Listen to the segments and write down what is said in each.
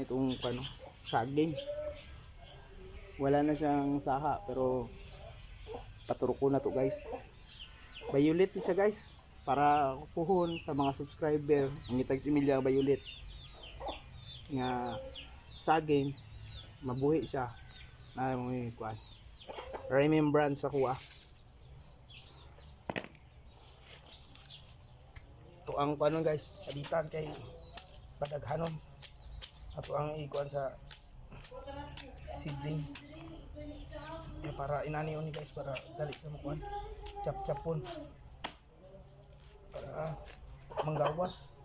nitong ano, saging. Wala na siyang saha pero paturo ko na to guys. Ni siya guys. Para puhon sa mga subscriber. Ang itag si Milya Violet. Nga saging mabuhi siya. Na yung kuan remembrance ako ah. To ang kuan guys. Aditan kay padaghanon ato ang ikuan sa seedling. Eh, para inani ni guys para dali sa mukuan. Chap chapon para ah, manggawas.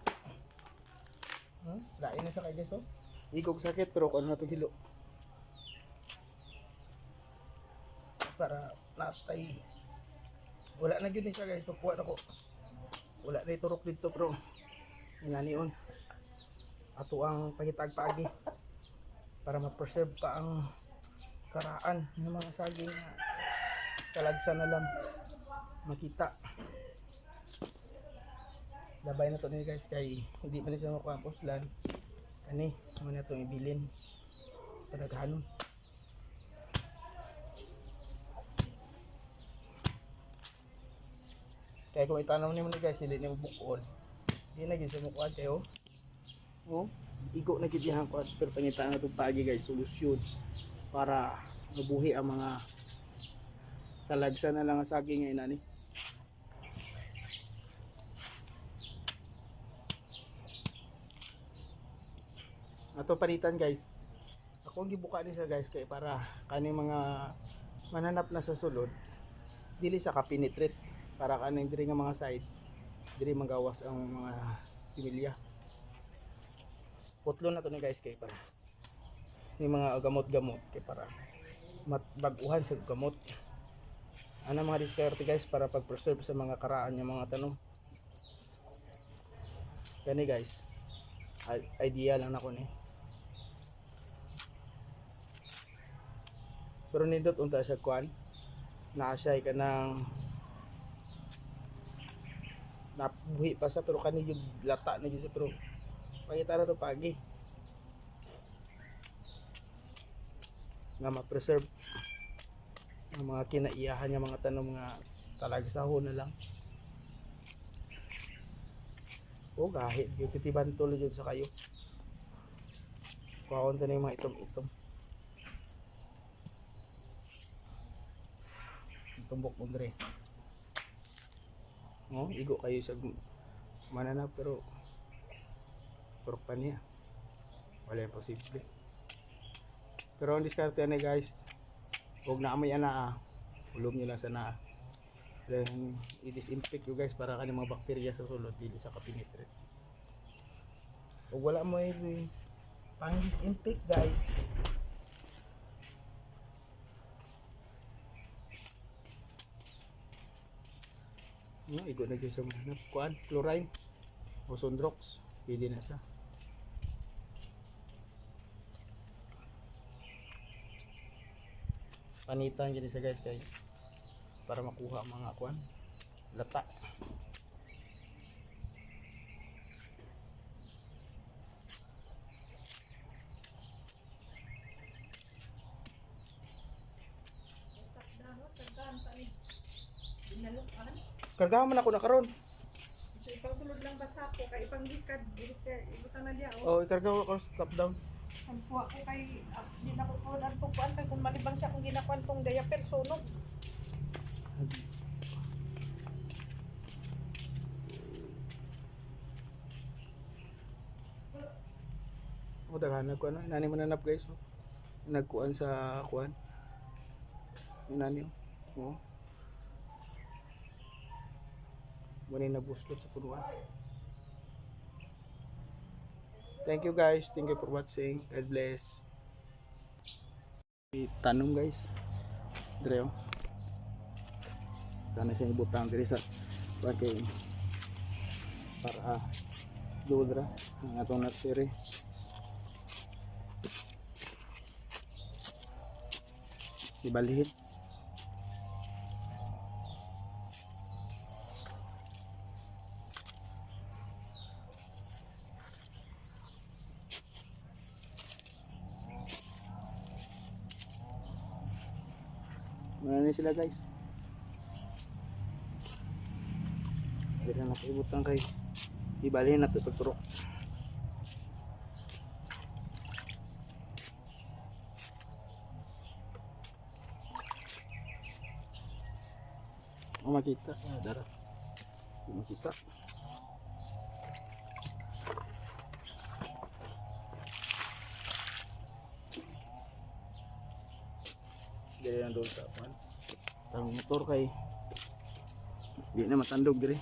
Hmm? lain na sa kay guys oh igog sakit pero kung ano na hilo. Para natay. Wala na yun siya guys. Tukuha na ko. Wala na iturok dito pero inani on ato ang pagitag pagi para ma-preserve pa ang karaan ng mga saging na kalagsa na lang makita. Labay na to ni guys kay hindi pa na siya makuha ang puslan. Ani naman na itong ibilin? Padaghanon kaya kung itanong niyo ni guys hindi niyo bukod hindi na sa mukha kayo oh igo na gid ko pero pangitaan na itong pagi guys solusyon para mabuhi ang mga talagsa na lang ang saging ngayon ani ato palitan guys. Ako ang gibuka ni sa guys kay para kaning mga mananap na sa sulod dili sa kapinitrate para kaning diri nga mga side diri magawas ang mga similya putlo na to ni guys kay para. Ni mga gamot-gamot kay para matbaguhan sa gamot. Ana mga diskarte guys para pag-preserve sa mga karaan yung mga tanong? Kani guys idea lang nako ni. Pero nindot unta siya kuan naasay ka ng nabuhi pa sa pero kani yung lata na yun pero pangita na to pagi. Nga ma-preserve ang mga kinaiyahan niya mga tanong mga talagsahon na lang. O kahit yung kitiban tuloy yun sa kayo. Kuhaon na yung mga itom-itom. Tumbok mo dress. Oh igo kayo sa mananap pero pero pa niya. Wala yung posible. Pero ang diskarte na guys huwag na amoy ana ah. Ulom nyo lang sa naa then i-disinfect you guys para kanyung mga bakterya sa sulod dili sa kapinitre huwag wala mo eh pang disinfect guys. No, igo na gyud sa mga kuan, chlorine o sundrox, pwede na sa. Panitan gini sa guys kay para makuha mga kuan lata. Kargahan man ako na karon. So, ipang sulod lang basa ko, kay ipang gikad, ibutan na diya, Oh, oh. ikargahan ako sa top down. Ang kuha ko kay, ah, di na ko ang tukuan, kay kung malibang siya kung ginakuan tong diaper, sunog. O daghan ko ano, inani mo nanap guys. Oh. Nagkuan sa kuan. Inani. Oh. Muna na buslot sa punuan. Thank you guys. Thank you for watching. God bless. Tanong guys. Dire oh. Sana siya ibutang diri sa kuan kay para dudra ang atong nursery. Ibalhin. Wala na sila guys. Hindi na nakibutan kay. Ibalihin na ito pagturok. Oh, makita. Ah, dara. Hindi makita. Dili lang doon sa pan. Tarong motor kay. Di na matandog diri.